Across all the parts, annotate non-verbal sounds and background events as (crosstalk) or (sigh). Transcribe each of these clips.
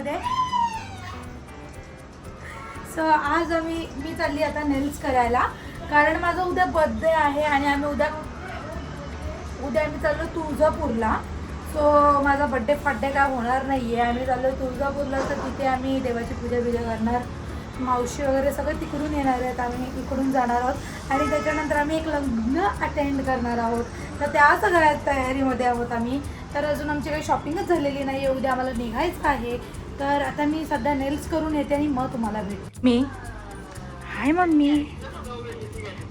मध्ये. सो आज आम्ही मी चालली आता नेल्स करायला. कारण माझा उद्या बर्थडे आहे आणि आम्ही उद्या उद्या आम्ही चाललो तुळजापूरला. सो माझा बड्डे फाड्डे काय होणार नाही आहे आम्ही चाललो तुळजापूरला तर तिथे आम्ही देवाची पूजा बिजा करणार. मावशी वगैरे सगळं तिकडून येणार आहेत. आम्ही इकडून जाणार आहोत. आणि त्याच्यानंतर आम्ही एक लग्न अटेंड करणार आहोत. तर त्या सगळ्या तयारीमध्ये आहोत आम्ही. तर अजून आमची काही शॉपिंगच झालेली नाही आहे उद्या आम्हाला निघायचं आहे. तर आता मी सध्या नेल्स करून येते आणि मग तुम्हाला भेट मी? Hi mummy.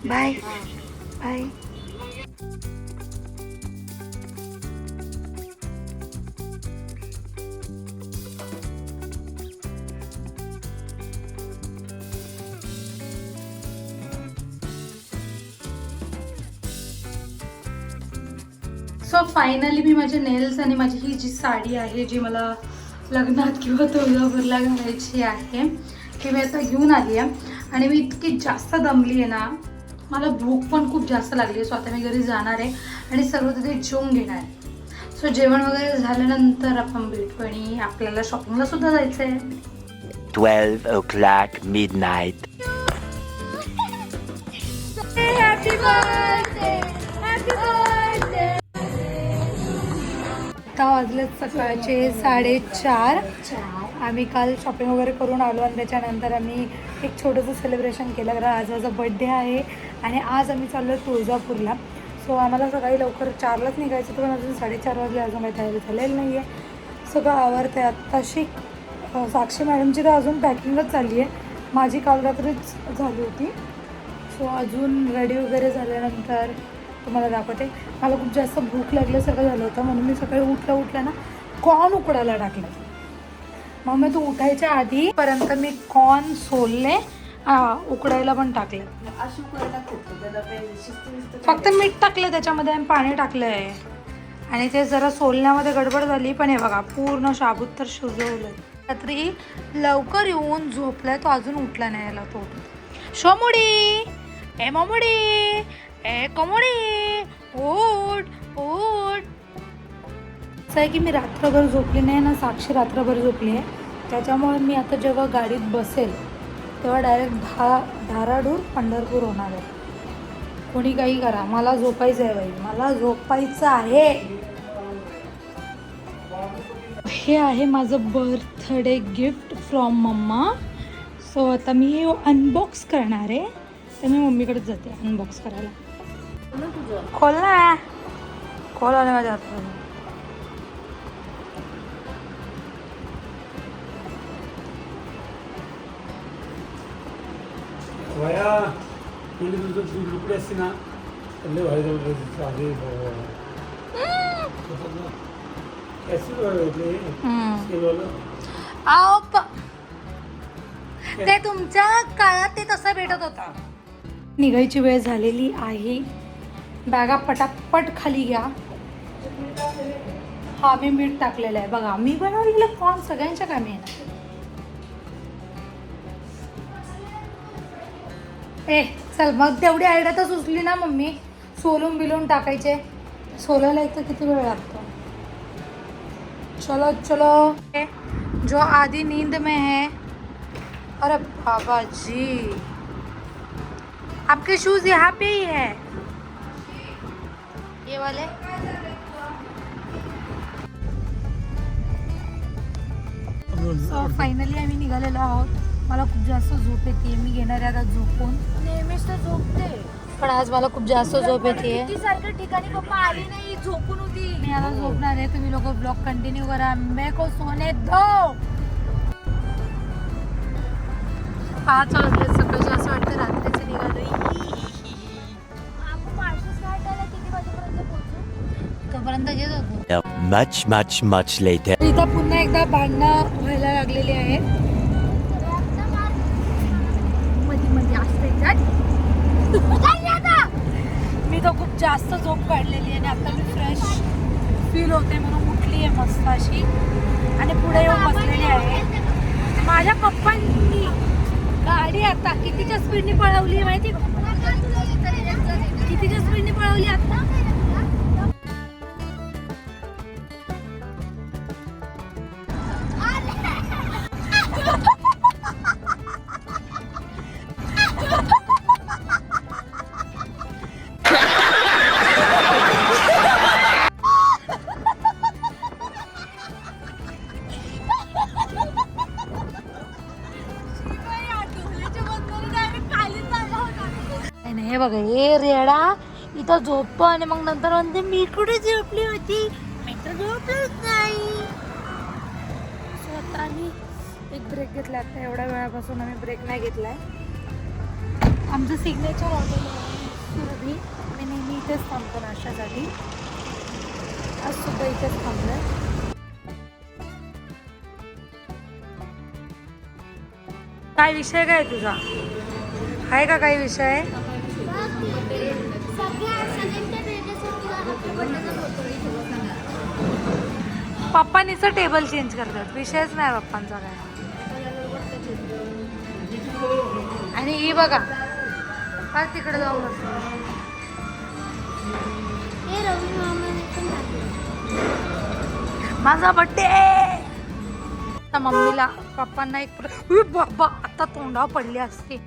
Bye bye so finally मी माझे नेल्स आणि माझी ही जी साडी आहे जी मला लग्नात किंवा तुळजापूरला घालायची आहे ती मी आता घेऊन आली आहे. आणि मी इतकी जास्त दमली आहे ना मला भूक पण खूप जास्त लागली आहे. सो आता मी घरी जाणार आहे आणि सर्व तिथे जेवून घेणार आहे. सो जेवण वगैरे झाल्यानंतर आपण भेटू आणि आपल्याला शॉपिंगला सुद्धा जायचं आहे 12 o'clock midnight. Happy birthday happy birthday आता वाजले सकाळचे साडेचार. आम्ही काल शॉपिंग वगैरे करून आलो आणि त्याच्यानंतर आम्ही एक छोटंसं सेलिब्रेशन केलं. कारण आज माझा बड्डे आहे आणि आज आम्ही चाललो तुळजापूरला. सो आम्हाला सकाळी लवकर चारलाच निघायचं होतं पण अजून साडेचार वाजले अजून काही तयारी झालेली नाही आहे सगळं आवडतं आहे आत्ताशी साक्षी मॅडमची तर अजून पॅकिंगच चालली आहे माझी काल रात्रीच झाली होती. सो अजून रेडी वगैरे झाल्यानंतर तुम्हाला दाखवते. मला खूप जास्त भूक लागल्यासारखं झालं होतं म्हणून मी सकाळी उठल्या उठल्या ना कॉर्न उकडायला टाकलं. मग मी तू उठायच्या आधीपर्यंत मी कॉर्न सोलले उकडायला पण टाकले. फक्त मीठ टाकलं त्याच्यामध्ये आणि पाणी टाकलं आहे आणि ते जरा सोलण्यामध्ये गडबड झाली पण हे बघा पूर्ण शाबूत तर शिजवलं रात्री लवकर येऊन झोपलाय तो अजून उठला नाही याला तो शोमुडी! ए मोमुडी! ए कोमुडी ओट ओट असं आहे की मी रात्रभर झोपली नाही ना साक्षी रात्रभर झोपली आहे. त्याच्यामुळे मी आता जेव्हा गाडीत बसेल तेव्हा डायरेक्ट धा धाराडूर पंढरपूर होणार आहे. कोणी काही करा मला झोपायचं आहे बाई. मला झोपायचं आहे. हे आहे माझं birthday gift from mumma so आता मी हे अनबॉक्स करणार आहे. तर मी मम्मीकडेच जाते अनबॉक्स करायला. खोल ना खोल आले माझ्या हातात वया म्हणजे तुझं दूध लुकडी असते ना लय अरे ते ते तुमच्या काळात ते तसं भेटत होता. निघायची वेळ झालेली आहे. बॅगा पटापट खाली घ्या. हा मी मीठ टाकलेलं आहे. बघा मी बनवलेलं कॉर्न सगळ्यांच्या कामी आहे ए चल मग तेवढी आयडिया तर सुचली ना मम्मी. सोलून बिलून टाकायचे. सोलायला एक किती वेळ लागतो? चलो चलो. जो आधी नींद में है. अरे बाबा जी आपके शूज यहाँ पे ही है. ये वाले। सो फायनली आम्ही निघालेलो आहोत. मला खूप जास्त झोप येते मी घेणार आहे आता झोपून. नेहमीच तर झोपते. पण आज मला खूप जास्त झोप येते सारख्या ठिकाणी पप्पा आली नाही झोपून होती. मी आता झोपणार आहे. तुम्ही लोक ब्लॉग कंटिन्यू करा. मे को सोने दो! पाच वाजले. सकाळची असं वाटतं रात्रीचं निघालोय. तोपर्यंत येत होतो. Much, much, much later. इथं पुन्हा एकदा भांडणं व्हायला लागलेली आहेत मध्ये मध्ये असते मी तर खूप जास्त झोप काढलेली आहे आणि आता मी फ्रेश फील होते म्हणून उठली आहे मस्त अशी. आणि पुढे येऊन बसलेली आहे. माझ्या पप्पांनी गाडी आता कितीच्या स्पीडने पळवली माहिती कितीच्या स्पीडने पळवली आता? पण आणि मग नंतर म्हणते मी कुठे झोपली होती? मी तर झोपलीच नाही. आता आम्ही एक ब्रेक घेतला आता एवढ्या वेळापासून आम्ही ब्रेक नाही घेतला आहे आमचं सिग्नेचर हॉटेल सुरभी. मी नेहमी इथेच थांबतो नाश्त्यासाठी. आज सुद्धा इथेच आहे काय विषय काय तुझा? आहे का काही विषय? पप्पानीचं टेबल चेंज करतात. विषयच नाही पप्पांचा काय. आणि ही बघा. फार तिकडे जाऊन. माझा बड्डे आता मम्मीला पप्पांना एक बाबा आता तोंडावर पडली असते.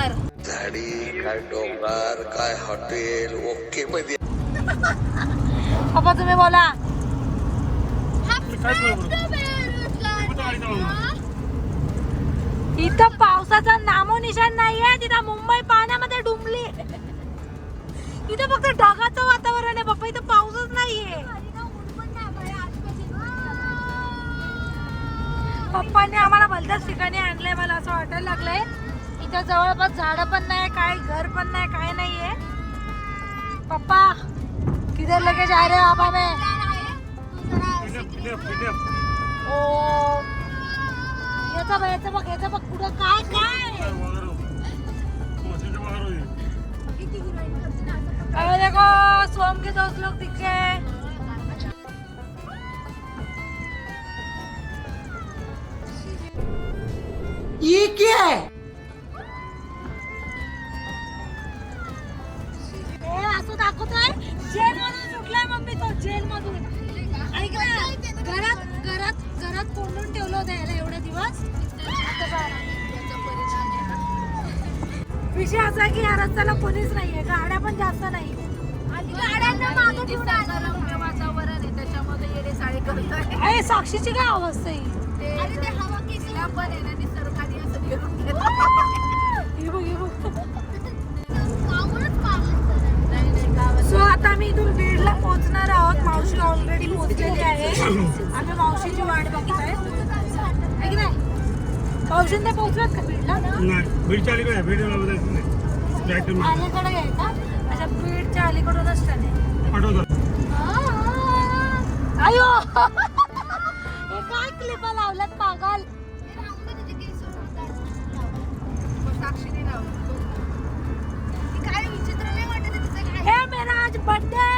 नंबर झाडी काय डोंगर काय हॉटेल ओके मध्ये. पप्पा तुम्ही बोला. इथं पावसाचा नामो निशाण नाहीये तिथं मुंबई पाण्यामध्ये डुंबली. इथं फक्त ढगाचं वातावरण आहे पप्पा इथं पाऊसच नाहीये. पप्पांनी आम्हाला भलत्याच ठिकाणी आणलंय मला असं वाटायला लागलंय. इथे जवळपास झाडं पण नाही काय घर पण नाही काय नाहीये. पप्पा किधर लगेच जा रहे हो आप ओ याचा बघ याचा बघ याचा बघ कुठं काय काय? अरे देखो सोम के दोस्त लोग ये क्या है? विषय असा आहे की या रस्त्याला कोणीच नाहीये गाड्या पण जास्त नाही गाड्यांना मागं ठेवून आणलं. वातावरण आहे? त्याच्यामध्ये येडे साडे करतोय. अरे साक्षीची काय अवस्था आहे? ते हवा कितीला पण आहे ना निसर्गाने असं घेऊन (laughs) घेतलं. हे बघ, हे बघ. नाही नाही गावात सो आता आम्ही इथून बीडला पोहोचणार आहोत. मावशी ऑलरेडी (laughs) पोहोचलेली आहे. आम्ही मावशीची वाट बघत आहे की नाही मावशीन ते पोहोचलात का बीडला नाही बीडच्या अलीकडे बीड जायचं नाही. Direct मी अलीकडे आहे का अच्छा बीडच्या अलीकडूनच ट्रेन आहे पाठवतो अयो हे काय क्लिप लावल्यात पागल? साक्षीने लावलं. ती काय विचित्र नाही वाटत. हे मेरा आज बर्थडे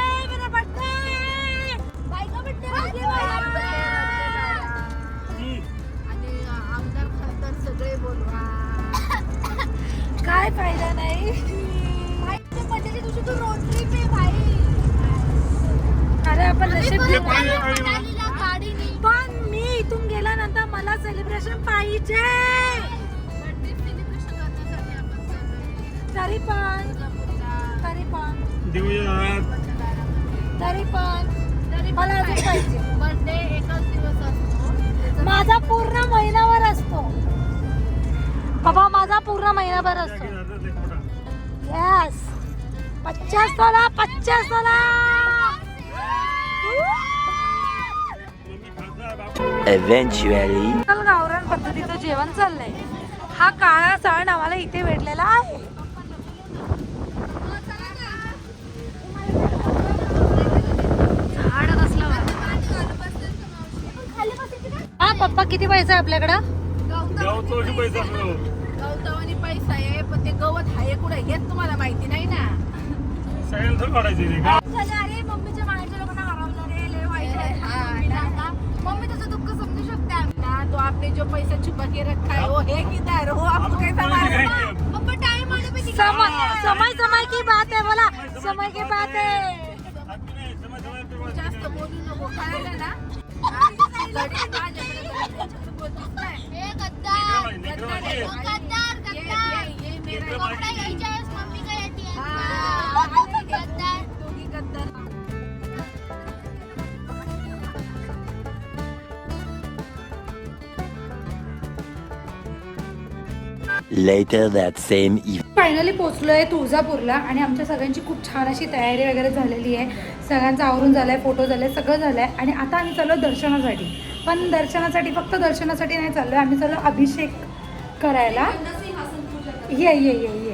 काय फायदा नाही? अरे आपण पण मी इथून गेल्यानंतर मला सेलिब्रेशन पाहिजे. तरी पण तरी पण. तरी पण. मला अजून पाहिजे. बर्थडे एकच दिवस असतो. माझा पूर्ण महिनाभर असतो. बाबा माझा पूर्ण महिनाभर असतो. येस पचास तोला पचास तोला. Eventually. आजकाल गावरान पद्धतीचं जेवण चाललंय. हा काळा सण आम्हाला इथे भेटलेला आहे. हा पप्पा किती पैसा आहे आपल्याकडं गावचं पैसा असतो गवतावानी पैसा आहे पण आहे कुठे? हेच तुम्हाला माहिती नाही ना. अरे मम्मीच्या मायाच्या लोकांना हरवलं रे लय वाईट हा, आहे. मम्मी तुझं दुःख समजू शकते आम्ही ना तो आपने जो पैसा छुपा के रखा है वो है किधर वो आपको कैसा मालूम आपण पप्पा टाइम आने पे समय समय समय समय की बात आहे बोला. समय की बात आहे. जास्त बोलू नको कळलं ना? (laughs) आणि माझ्याकडे. बोलतीस काय? गद्दार, आहे. ये, ये, ये मेरा हा, दोघी गद्दार Later that same evening. Finally पोचलो आहे तुळजापूरला आणि आमच्या सगळ्यांची खूप छान अशी तयारी वगैरे झालेली आहे. सगळ्यांचं आवरून झालं आहे फोटो झाले सगळं झालं आहे आणि आता आम्ही चाललो दर्शनासाठी. पण दर्शनासाठी फक्त दर्शनासाठी नाही चाललो आहे आम्ही चाललो अभिषेक करायला. ये ये ये ये.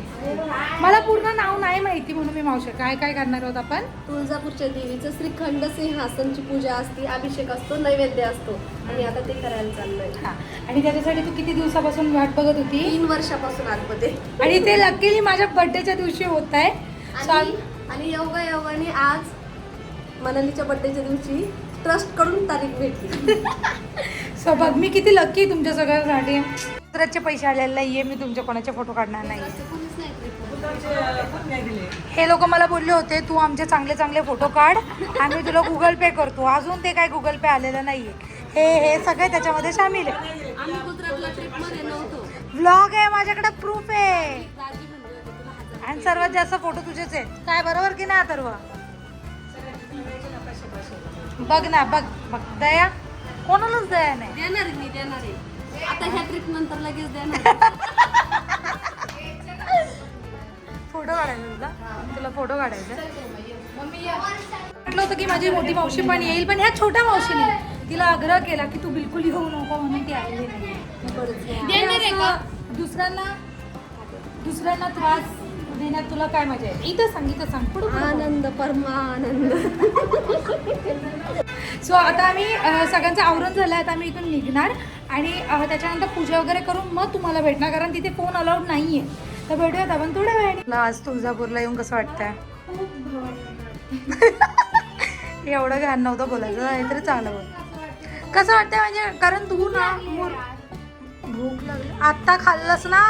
मला पूर्ण नाव नाही माहिती म्हणून मी मावशी. काय काय करणार आहोत आपण? तुळजापूरच्या देवीचं श्रीखंड सिंहासनची पूजा असते अभिषेक असतो नैवेद्य असतो. आणि आता ते करायला चाललंय. हां. आणि त्याच्यासाठी तू किती दिवसापासून वाट बघत होती? तीन वर्षापासून आतमध्ये. आणि ते लकीली माझ्या बर्थडेच्या दिवशी होत आहे. आणि आणि योगा योगाने आज मनालीच्या बर्थडेच्या दिवशी ट्रस्टकडून तारीख भेटली. (laughs) सो बघ मी किती आहे तुमच्या सगळ्यांसाठी. मित्राचे पैसे आलेले नाहीये मी तुमच्या कोणाचे फोटो काढणार नाही. हे लोक मला बोलले होते तू आमचे चांगले चांगले फोटो काढ आम्ही तुला गुगल पे करतो. अजून ते काय गुगल पे आलेलं नाहीये. हे हे सगळे त्याच्यामध्ये सामील आहे. ब्लॉग आहे माझ्याकडे प्रूफ आहे. आणि सर्वात जास्त फोटो तुझेच आहेत. काय बरोबर की नाही अथर्व? बघ ना बघ बघ. दया? कोणालाच दया नाही. देणार मी देणार आहे. आता ह्या ट्रिप नंतर लगेच देणार. फोटो काढायचा तुला? तुला फोटो काढायचा? म्हटलं होतं की माझी मोठी मावशी पण येईल पण ह्या छोट्या मावशीने. तिला आग्रह केला की तू बिलकुल येऊ नको म्हणून ती आलेली नाही. असं दुसऱ्यांना दुसऱ्यांना त्रास देण्यात तुला काय मजा आहे इथं सांग इथं सांग. पुढे आनंद परमानंद. (laughs) सो आता आम्ही सगळ्यांचं आवरण झालं आहे आता आम्ही इथून निघणार. आणि त्याच्यानंतर पूजा वगैरे करून मग तुम्हाला भेटणार कारण तिथे फोन अलाउड नाही आहे तर भेटूयात आपण. थोड्या वेळाने. आज तुळजापूरला येऊन कसं वाटतंय? एवढं घाण नव्हतं बोलायचं नाहीतरी चांगलं बोल. कसं वाटतंय म्हणजे कारण तू ना भूक लागली. आत्ता खाल्लंस ना?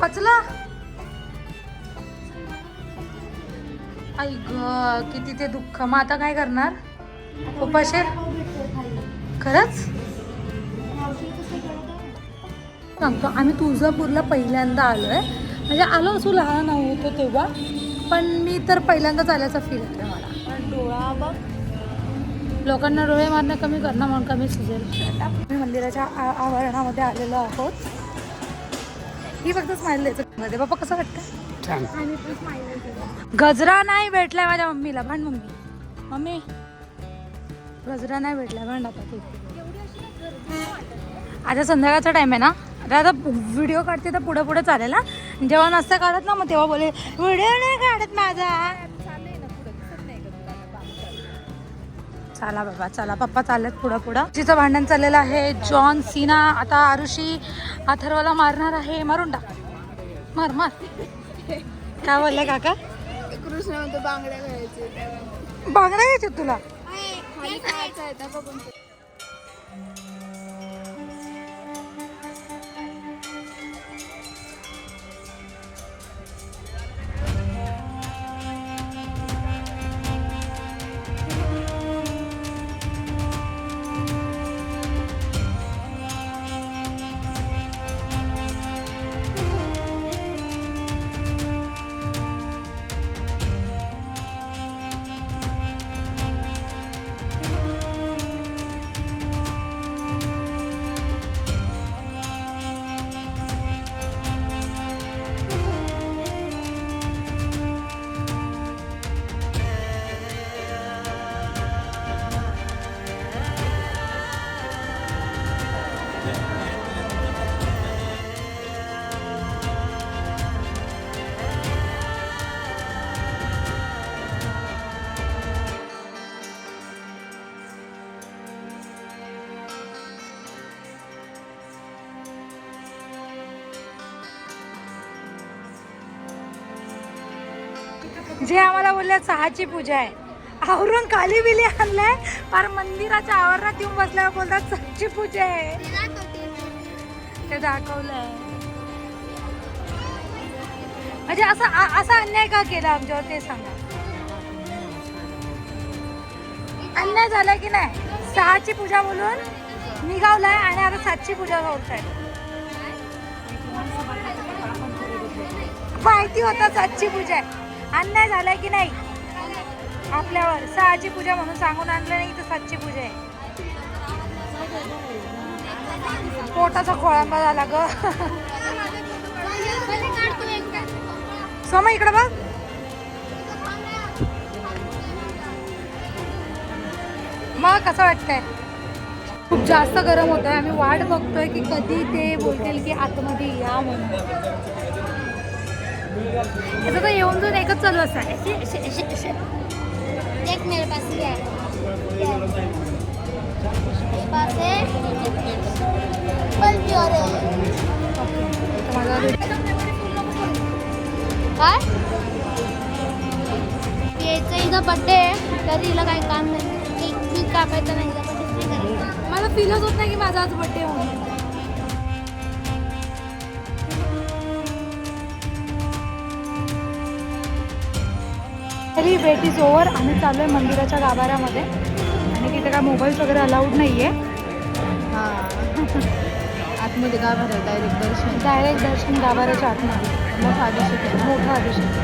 पचलं? आई ग किती ते दुःख. मग आता काय करणार? उपाशी? खरंच? सांगतो. आम्ही तुळजापूरला पहिल्यांदा आलो आहे म्हणजे आलो असो लहान होतो तेव्हा पण मी तर पहिल्यांदाच आल्याचा फील येतो मला. डोळा बघ. लोकांना डोळे मारणं कमी करणं म्हणून कमी सुचेल आम्ही मंदिराच्या आ- आवरणामध्ये आलेलो आहोत. ही फक्त स्माईल द्यायचं मध्ये बाप्पा कसं वाटतं छान. गजरा नाही भेटलाय माझ्या मम्मीला. भांड मम्मी. मम्मी. गजरा नाही भेटलाय. भांड आता तू. आता संध्याकाळचा टाइम आहे ना? आता आता व्हिडिओ काढते तर पुढे पुढे चालेल ना जेव्हा नसतं काढत ना मग तेव्हा बोले व्हिडिओ नाही काढत माझा. चला बाबा चला. पप्पा चाललेत पुढं पुढं. तिचं भांडण चाललेलं आहे जॉन सीना. आता आरुषी अथर्वला मारणार आहे. मारून टाक. मार मार. काय बोलले काका? कृष्ण म्हणतो बांगड्या घ्यायचे. बांगड्या घ्यायच्यात तुला? जे आम्हाला बोलले सहाची पूजा आहे. आवरून खाली बिली आणलंय. फार मंदिराच्या आवरणात येऊन बसल्यावर बोलतात सहाची पूजा आहे. ते दाखवलंय. म्हणजे असा असा अन्याय का केला आमच्यावर ते सांगा. अन्याय झालाय की नाही? सहाची पूजा बोलून निघावलाय आणि आता सातची पूजा बोलताय माहिती होता सातची पूजा आहे. अन्याय झालाय की नाही? आपल्यावर सहाची पूजा म्हणून सांगून आणलं नाही इथं सातची पूजा आहे. पोटाचा खोळंबा झाला ग. सोमा इकडे बघ. मग कसं वाटतंय? खूप जास्त गरम होत आहे आम्ही वाट बघतोय की कधी ते बोलतील की आतमध्ये या म्हणून. याचं तर येऊन जाऊन एकच चालू असं. देख मेरे पास. है पास है है काय? यायचं हिचा बड्डे आहे. तर हिला काही काम नाही. केक मी कापायचं नाही मला फीलच होत नाही की माझा आज बड्डे म्हणून. तरी वेट इज ओव्हर. आम्ही चालू आहे मंदिराच्या गाभाऱ्यामध्ये. आणि तिथे काय मोबाईल्स वगैरे अलाउड नाही आहे आतमध्ये गाभार डायरेक्ट दर्शन. डायरेक्ट दर्शन गाभाऱ्याच्या आतमध्ये. मोठा अभिषेक आहे. मोठा अभिषेक.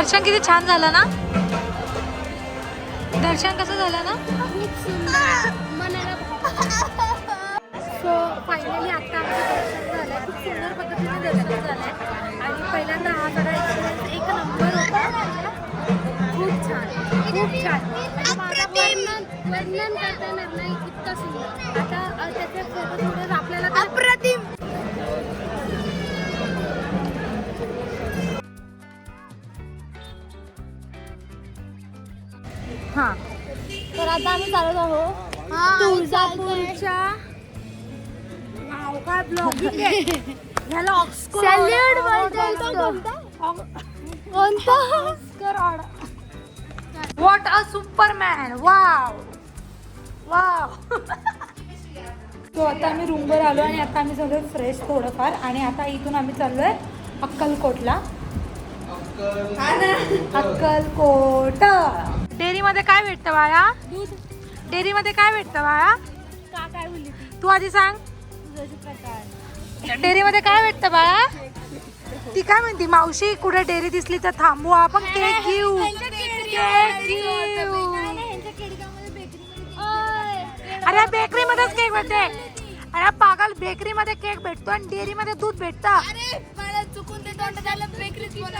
दर्शन किती छान झालं ना? दर्शन कसं झालं ना? मनाला सो फायनली आता आमचं दर्शन झालं खूप सुंदर पद्धतीने दर्शन झालंय. आणि पहिल्यांदा हा एक्सपिरियन्स एक नंबर होता. खूप छान. खूप छान. म्हणजे माझा वर्णन वर्णन करताना नाही इतका सुंदर. आता अ, त्याचे फोटो थोडे आपल्याला अप्रतिम. हा. तर आता आम्ही चालत आहोत तुळजापूरच्या नाव काय ब्लॉगिंग आहे. ह्याला ऑक्सकर Salute बोलतो कोणता? Oscar what a superman wow wow तो आता आम्ही रूमवर आलो आणि आता आम्ही झालो फ्रेश थोडंफार आणि आता इथून आम्ही चाललोय अक्कलकोटला. अक्कलकोट. डेअरीमध्ये काय भेटतं बाळा? डेअरीमध्ये काय भेटतं बाळा? का काय बोलली तू? आधी सांग. तुझ्याचे प्रकार. डेअरीमध्ये काय भेटतं बाळा? ती काय म्हणती? मावशी कुठे डेअरी दिसली तर थांबू आपण केक घेऊ. केक घेऊ. अरे बेकरी मध्येच केक भेटते. अरे पागल बेकरी मध्ये केक भेटतो आणि डेअरी मध्ये दूध भेटतं. मला चुकून ते तोंड झालं बेकरीत बोलायचं